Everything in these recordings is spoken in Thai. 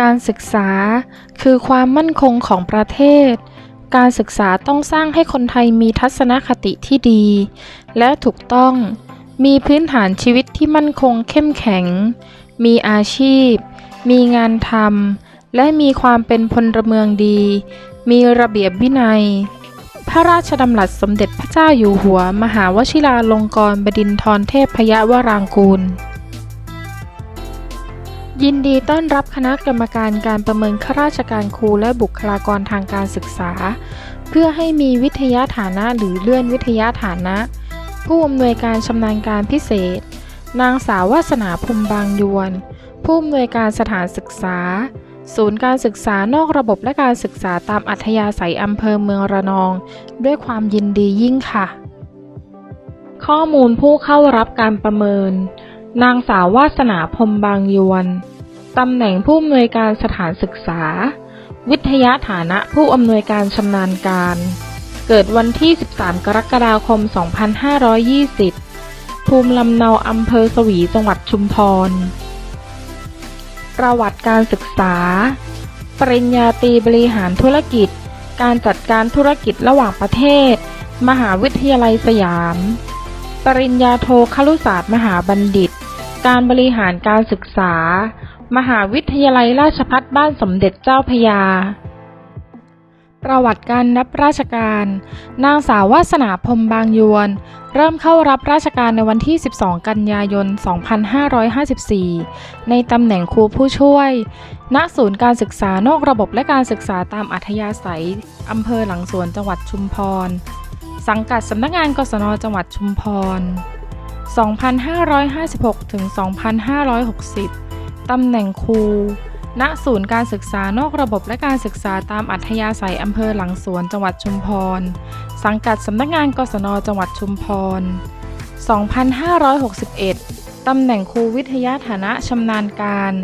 การศึกษา คือความมั่นคงของประเทศ การศึกษาต้องสร้างให้คนไทยมีทัศนคติที่ดี และถูกต้อง มีพื้นฐานชีวิตที่มั่นคงเข้มแข็ง มีอาชีพ มีงานทำ และมีความเป็นพลเมืองดี มีระเบียบวินัย พระราชดำรัสสมเด็จพระเจ้าอยู่หัว มหาวชิราลงกรณ์บดินทรเทพยวรางกูล ยินดีต้อนรับคณะกรรมการการประเมินข้าราชการครูและบุคลากรทางการศึกษา เพื่อให้มีวิทยาฐานะหรือเลื่อนวิทยาฐานะ ผู้อำนวยการชำนาญการพิเศษ นางสาววาสนาภูมิบางยวน ผู้อำนวยการสถานศึกษา ศูนย์การศึกษานอกระบบและการศึกษาตามอัธยาศัยอำเภอเมืองระนอง ด้วยความยินดียิ่งค่ะ ข้อมูลผู้เข้ารับการประเมิน นางสาววาสนาพรมบางยวน ตำแหน่งผู้อำนวยการสถานศึกษา วิทยาฐานะผู้อำนวยการชำนาญการ เกิดวันที่ 13 กรกฎาคม 2520 ภูมิลำเนาอำเภอสวีจังหวัดชุมพร ประวัติการศึกษา ปริญญาตรีบริหารธุรกิจ การจัดการธุรกิจระหว่างประเทศ มหาวิทยาลัยสยาม ปริญญาโทครุศาสตร์มหาบัณฑิต การบริหารการศึกษา มหาวิทยาลัยราชภัฏบ้านสมเด็จเจ้าพยา ประวัติการรับราชการ นางสาววาสนาพรมบางยวน เริ่มเข้ารับราชการในวันที่ 12 กันยายน 2554 ในตำแหน่งครูผู้ช่วย ณ ศูนย์การศึกษานอกระบบและการศึกษาตามอัธยาศัยอำเภอหลังสวนจังหวัดชุมพร สังกัดสำนักงานกศนจังหวัดชุมพร 2556 ถึง 2560 ตำแหน่งครู ณ ศูนย์การศึกษานอกระบบและการศึกษาตามอัธยาศัยอำเภอหลังสวนจังหวัดชุมพร สังกัดสำนักงานกศนจังหวัดชุมพร 2561 ตำแหน่งครูวิทยาฐานะชำนาญการ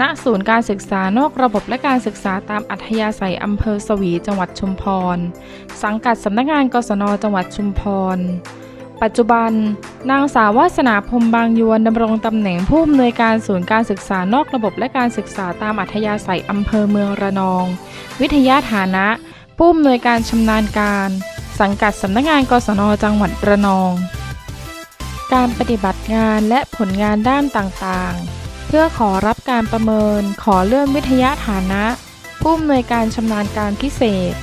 ณ ศูนย์การศึกษานอกระบบและการศึกษาตามอัธยาศัยอำเภอสวีจังหวัดชุมพร สังกัดสำนักงานกศนจังหวัดชุมพร ปัจจุบัน นางสาววาสนาพรมบางยวนดำรงตำแหน่งผู้อำนวยการศูนย์การศึกษานอกระบบและการศึกษาตามอัธยาศัยอำเภอเมืองระนอง วิทยาฐานะ ผู้อำนวยการชำนาญการ สังกัดสำนักงานกศนจังหวัดระนอง การปฏิบัติงานและผลงานด้านต่างๆ เพื่อขอรับการประเมินขอเลื่อนวิทยาฐานะ ผู้อำนวยการชำนาญการพิเศษ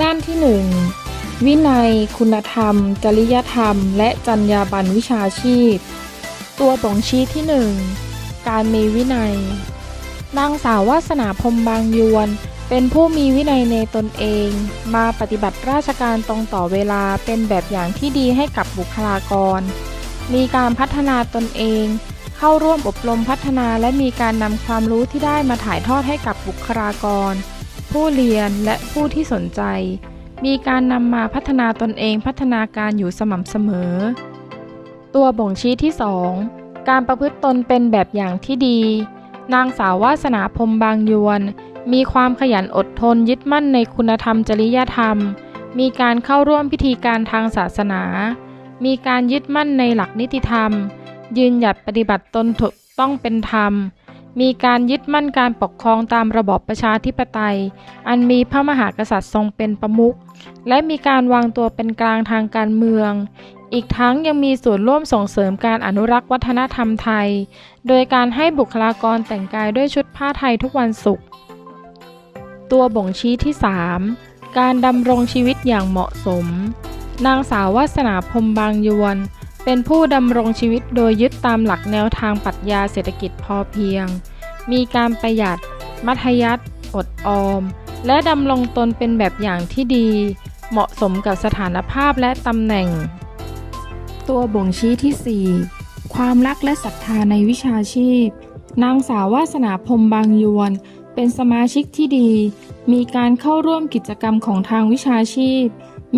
ด้านที่ 1 วินัย คุณธรรม จริยธรรม และจรรยาบรรณวิชาชีพ ตัวบ่งชี้ที่ 1 การมีวินัย นางสาววาสนาพรมบางยวน เป็นผู้มีวินัยในตนเอง มาปฏิบัติราชการตรงต่อเวลาเป็นแบบอย่างที่ดีให้กับบุคลากร มีการพัฒนาตนเอง เข้าร่วมอบรมพัฒนาและมีการนำความรู้ที่ได้มาถ่ายทอดให้กับบุคลากร ผู้เรียนและผู้ที่สนใจ มีการนำมาพัฒนาตนเองพัฒนาการอยู่สม่ำเสมอ ตัวบ่งชี้ที่ 2 การประพฤติตนเป็นแบบอย่างที่ดี นางสาววาสนาพรมบางยวน มีความขยันอดทนยึดมั่นในคุณธรรมจริยธรรม มีการเข้าร่วมพิธีการทางศาสนา มีการยึดมั่นในหลักนิติธรรม ยืนหยัดปฏิบัติตนถูกต้องเป็นธรรม มีการยึดมั่นการปกครองตามระบอบประชาธิปไตย อันมีพระมหากษัตริย์ทรงเป็นประมุข และมีการวางตัวเป็นกลางทางการเมือง อีกทั้งยังมีส่วนร่วมส่งเสริมการอนุรักษ์วัฒนธรรมไทย โดยการให้บุคลากรแต่งกายด้วยชุดผ้าไทยทุกวันศุกร์ ตัวบ่งชี้ที่ 3 การดำรงชีวิตอย่างเหมาะสม นางสาววาสนาพรมบางยวน เป็นผู้ดำรงชีวิตโดยยึดตามหลักแนวทางปรัชญาเศรษฐกิจพอเพียง มีการประหยัด มัธยัติอดออม และดำรงตนเป็นแบบอย่างที่ดี เหมาะสมกับสถานภาพและตำแหน่ง ตัวบ่งชี้ที่ 4 ความรักและศรัทธาในวิชาชีพ นางสาววาสนาพรมบางยวน เป็นสมาชิกที่ดี มีการเข้าร่วมกิจกรรมของทางวิชาชีพ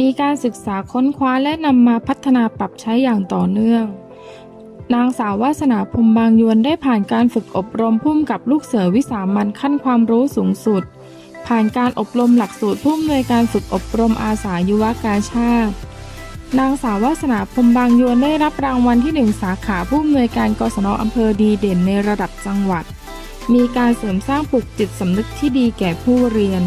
มีการศึกษาค้นคว้าและนำมาพัฒนาปรับใช้อย่างต่อเนื่อง นางสาววาสนาพรมบางยวนได้ผ่านการฝึกอบรมพุ่มกับลูกเสือวิสามันขั้นความรู้สูงสุด ผ่านการอบรมหลักสูตรผู้อำนวยการฝึกอบรมอาสายุวกาชาติ นางสาววาสนาพรมบางยวนได้รับรางวัลที่1สาขาผู้อำนวยการกศนอำเภอดีเด่นในระดับจังหวัด มีการเสริมสร้างปลุกจิตสำนึกที่ดีแก่ผู้เรียน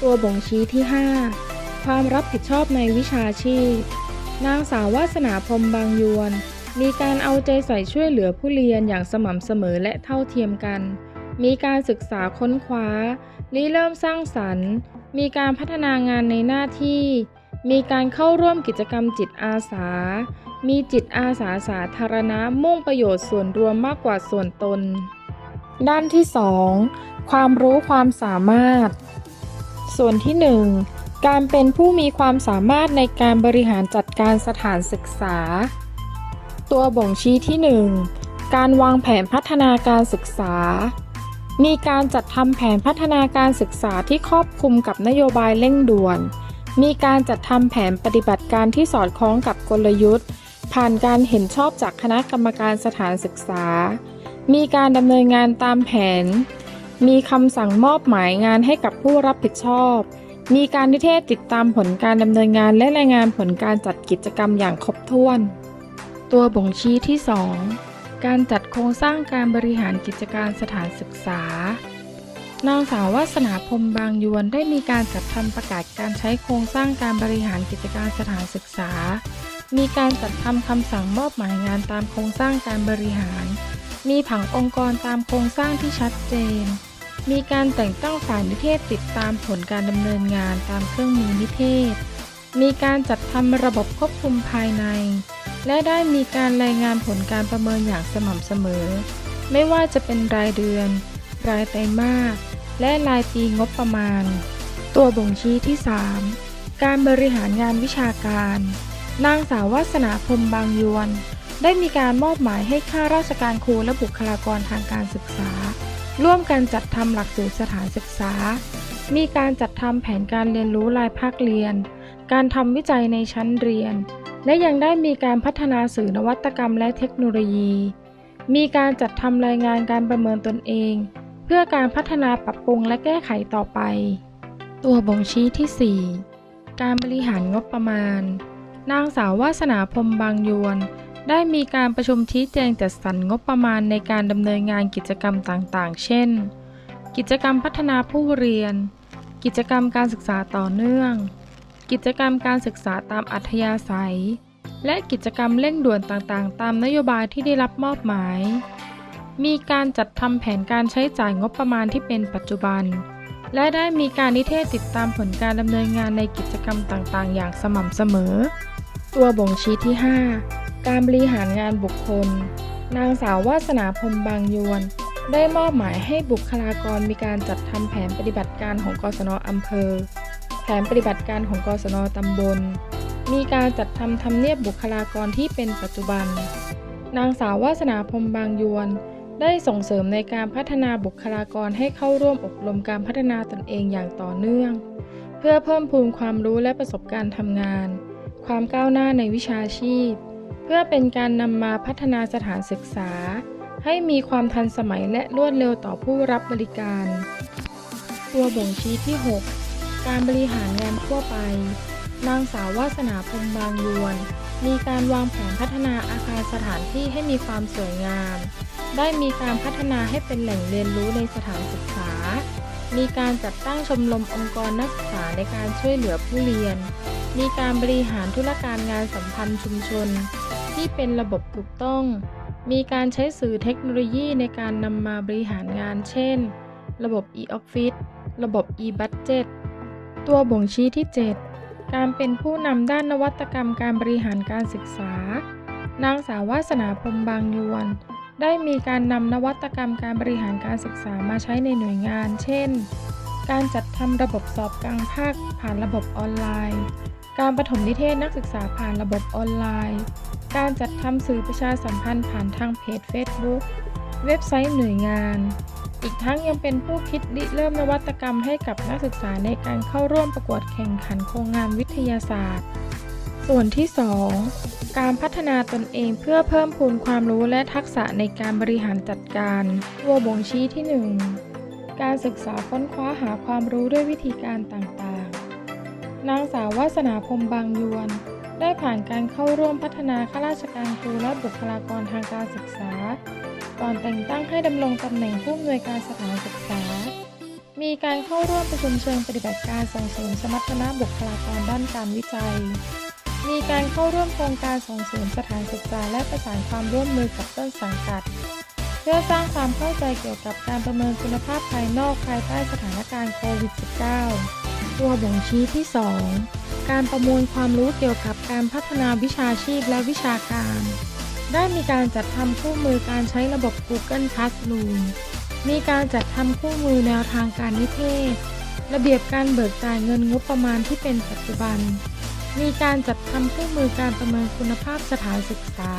ตัวบ่งชี้ที่ 5 ความรับผิดชอบในวิชาชีพ นางสาววาสนาพรมบางยวน มีการเอาใจใส่ช่วยเหลือผู้เรียนอย่างสม่ำเสมอและเท่าเทียมกัน มีการศึกษาค้นคว้าริเริ่มสร้างสรรค์ มีการพัฒนางานในหน้าที่ มีการเข้าร่วมกิจกรรมจิตอาสา มีจิตอาสาสาธารณะมุ่งประโยชน์ส่วนรวมมากกว่าส่วนตน ด้านที่ 2 ความรู้ความสามารถ ส่วนที่ 1 การเป็นผู้มีความสามารถในการบริหารจัดการสถานศึกษา ตัวบ่งชี้ที่ 1 การวางแผนพัฒนาการศึกษา มีการจัดทำแผนพัฒนาการศึกษาที่ครอบคลุมกับนโยบายเร่งด่วน มีการจัดทำแผนปฏิบัติการที่สอดคล้องกับกลยุทธ์ ผ่านการเห็นชอบจากคณะกรรมการสถานศึกษา มีการดำเนินงานตามแผน มีคำสั่งมอบหมายงานให้กับผู้รับผิดชอบ มีการนิเทศติดตามผลการดำเนินงานและรายงานผลการจัดกิจกรรมอย่างครบถ้วน ตัวบ่งชี้ที่ 2 การจัดโครงสร้างการบริหารกิจการสถานศึกษานางสาววาสนาพรมบางยวนได้มีการจัดทำประกาศการใช้โครงสร้างการบริหารกิจการสถานศึกษา มีการจัดทำคำสั่งมอบหมายงานตามโครงสร้างการบริหาร มีผังองค์กรตามโครงสร้างที่ชัดเจน มีการแต่งตั้งฝ่ายนิเทศติดตามผลการดำเนินงานตามเครื่องมือนิเทศ มีการจัดทำระบบควบคุมภายใน และได้มีการรายงานผลการประเมินอย่างสม่ำเสมอ ไม่ว่าจะเป็นรายเดือน รายไตรมาส และรายปีงบประมาณ ตัวบ่งชี้ที่ 3 การบริหารงานวิชาการ นางสาววาสนาพรมบางยวน ได้มีการมอบหมายให้ข้าราชการครูและบุคลากรทางการศึกษา ร่วมกันจัดทำหลักสูตรสถานศึกษา มีการจัดทำแผนการเรียนรู้รายภาคเรียน การทำวิจัยในชั้นเรียน และยังได้มีการพัฒนาสื่อนวัตกรรมและเทคโนโลยี มีการจัดทำรายงานการประเมินตนเอง เพื่อการพัฒนาปรับปรุงและแก้ไขต่อไป ตัวบ่งชี้ที่ 4 การบริหารงบประมาณ นางสาววาสนาพรมบางยวน ได้มีการประชุมชี้แจงจัดสรรงบประมาณในการดำเนินงานกิจกรรมต่างๆ เช่น กิจกรรมพัฒนาผู้เรียน กิจกรรมการศึกษาต่อเนื่อง กิจกรรมการศึกษาตามอัธยาศัย และกิจกรรมเร่งด่วนต่างๆ ตามนโยบายที่ได้รับมอบหมาย มีการจัดทำแผนการใช้จ่ายงบประมาณที่เป็นปัจจุบัน และได้มีการนิเทศติดตามผลการดำเนินงานในกิจกรรมต่างๆ อย่างสม่ำเสมอ ตัวบ่งชี้ที่ 5 การบริหารงานบุคคล นางสาววาสนาพรมบางยวน ได้มอบหมายให้บุคลากรมีการจัดทำแผนปฏิบัติการของกศนอำเภอ แผนปฏิบัติการของกศนตำบล มีการจัดทำทำเนียบบุคลากรที่เป็นปัจจุบัน นางสาววาสนาพรมบางยวนได้ส่งเสริมในการพัฒนาบุคลากรให้เข้าร่วมอบรมการพัฒนาตนเองอย่างต่อเนื่อง เพื่อเพิ่มพูนความรู้และประสบการณ์ทำงาน ความก้าวหน้าในวิชาชีพ เพื่อเป็นการนำมาพัฒนาสถานศึกษา ให้มีความทันสมัยและรวดเร็วต่อผู้รับบริการ ตัวบ่งชี้ที่ 6 การบริหารงานทั่วไป นางสาววาสนาพรมบางยวน มีการวางแผนพัฒนาอาคารสถานที่ให้มีความสวยงาม ได้มีการพัฒนาให้เป็นแหล่งเรียนรู้ในสถานศึกษา มีการจัดตั้งชมรมองค์กรนักศึกษาในการช่วยเหลือผู้เรียนมีการบริหารธุรการงานสัมพันธ์ชุมชน ที่เป็นระบบถูกต้อง มีการใช้สื่อเทคโนโลยีในการนำมาบริหารงาน เช่น ระบบ e-office ระบบ e-budget ตัวบ่งชี้ที่ 7 การเป็นผู้นำด้านนวัตกรรมการบริหารการศึกษา นางสาววาสนาพรมบางยวน ได้มีการนำนวัตกรรมการบริหารการศึกษามาใช้ในหน่วยงาน เช่น การจัดทำระบบสอบกลางภาคผ่านระบบออนไลน์ การปฐมนิเทศนักศึกษาผ่านระบบออนไลน์ การจัดทำสื่อประชาสัมพันธ์ผ่านทางเพจ Facebook เว็บไซต์หน่วยงาน อีกทั้งยังเป็นผู้คิดริเริ่มนวัตกรรมให้กับนักศึกษาในการเข้าร่วมประกวดแข่งขันโครงงานวิทยาศาสตร์ ส่วนที่ 2 การพัฒนาตนเองเพื่อเพิ่มพูนความรู้และทักษะในการบริหารจัดการตัวบ่งชี้ที่ 1 การศึกษาค้นคว้าหาความรู้ด้วยวิธีการต่างๆ นางสาววาสนาพรมบางยวน ได้ผ่านการเข้าร่วมพัฒนาข้าราชการครูและบุคลากรทางการศึกษา ก่อนแต่งตั้งให้ดำรงตำแหน่งผู้อำนวยการสถานศึกษา มีการเข้าร่วมประชุมเชิงปฏิบัติการส่งเสริมสมรรถนะบุคลากรด้านการวิจัย มีการเข้าร่วมโครงการส่งเสริมสถานศึกษา และประสานความร่วมมือกับต้นสังกัด เพื่อสร้างความเข้าใจเกี่ยวกับการประเมินคุณภาพภายนอกภายใต้สถานการณ์โควิด -19 ตัวบ่งชี้ที่ 2 การประมวลความรู้เกี่ยวกับการพัฒนาวิชาชีพและวิชาการ ได้มีการจัดทำคู่มือการใช้ระบบ Google Classroom มีการจัดทำคู่มือแนวทางการนิเทศ ระเบียบการเบิกจ่ายเงินงบประมาณที่เป็นปัจจุบัน มีการจัดทำคู่มือการประเมินคุณภาพสถานศึกษา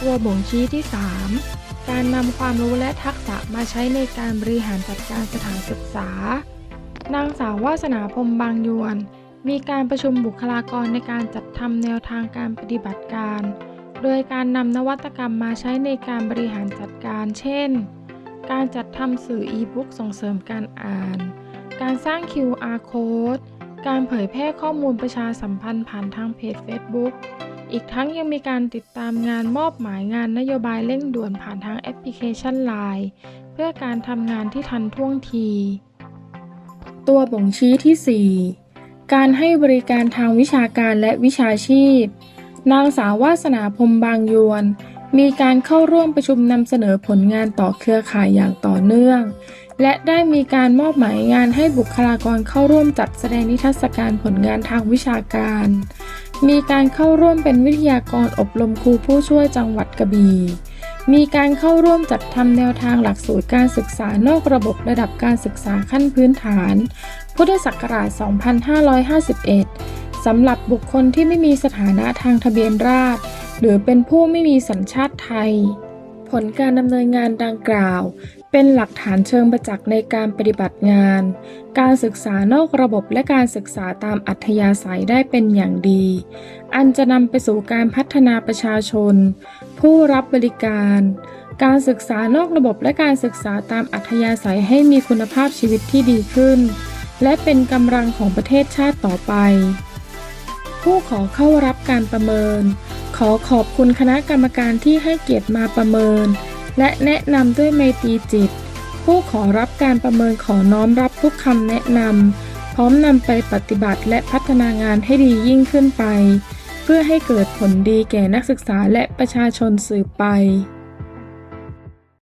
ตัวบ่งชี้ที่ 3 การนำความรู้และทักษะมาใช้ในการบริหารจัดการสถานศึกษานางสาววาสนาพรมบางยวน มีการประชุมบุคลากรในการจัดทำแนวทางการปฏิบัติการ โดยการนำนวัตกรรมมาใช้ในการบริหารจัดการ เช่น การจัดทำสื่ออีบุ๊กส่งเสริมการอ่าน การสร้าง QR code การเผยแพร่ข้อมูลประชาสัมพันธ์ผ่านทางเพจ Facebook อีกทั้งยังมีการติดตามงานมอบหมายงานนโยบายเร่งด่วนผ่านทางแอปพลิเคชัน Line เพื่อการทำงานที่ทันท่วงที ตัวบ่งชี้ที่ 4 การให้บริการทางวิชาการและวิชาชีพ นางสาววาสนาพรมบางยวน มีการเข้าร่วมประชุมนำเสนอผลงานต่อเครือข่ายอย่างต่อเนื่อง และได้มีการมอบหมายงานให้บุคลากรเข้าร่วมจัดแสดงนิทรรศการผลงานทางวิชาการ มีการเข้าร่วมเป็นวิทยากรอบรมครูผู้ช่วยจังหวัดกระบี่ มีการเข้าร่วมจัดทำแนวทางหลักสูตรการศึกษานอกระบบระดับการศึกษาขั้นพื้นฐาน พุทธศักราช 2551 สำหรับบุคคลที่ไม่มีสถานะทางทะเบียนราษฎรหรือเป็นผู้ไม่มีสัญชาติไทย ผลการดำเนินงานดังกล่าว เป็นหลักฐานเชิงประจักษ์ในการปฏิบัติงาน การศึกษานอกระบบและการศึกษาตามอัธยาศัยได้เป็นอย่างดี อันจะนำไปสู่การพัฒนาประชาชน ผู้รับบริการ การศึกษานอกระบบและการศึกษาตามอัธยาศัยให้มีคุณภาพชีวิตที่ดีขึ้น และเป็นกำลังของประเทศชาติต่อไป ผู้ขอเข้ารับการประเมิน ขอขอบคุณคณะกรรมการที่ให้เกียรติมาประเมิน และแนะนำด้วยไมตรีจิต ผู้ขอรับการประเมินขอน้อมรับทุกคำแนะนำพร้อมนำไปปฏิบัติและพัฒนางานให้ดียิ่งขึ้นไป เพื่อให้เกิดผลดีแก่นักศึกษาและประชาชนสืบไป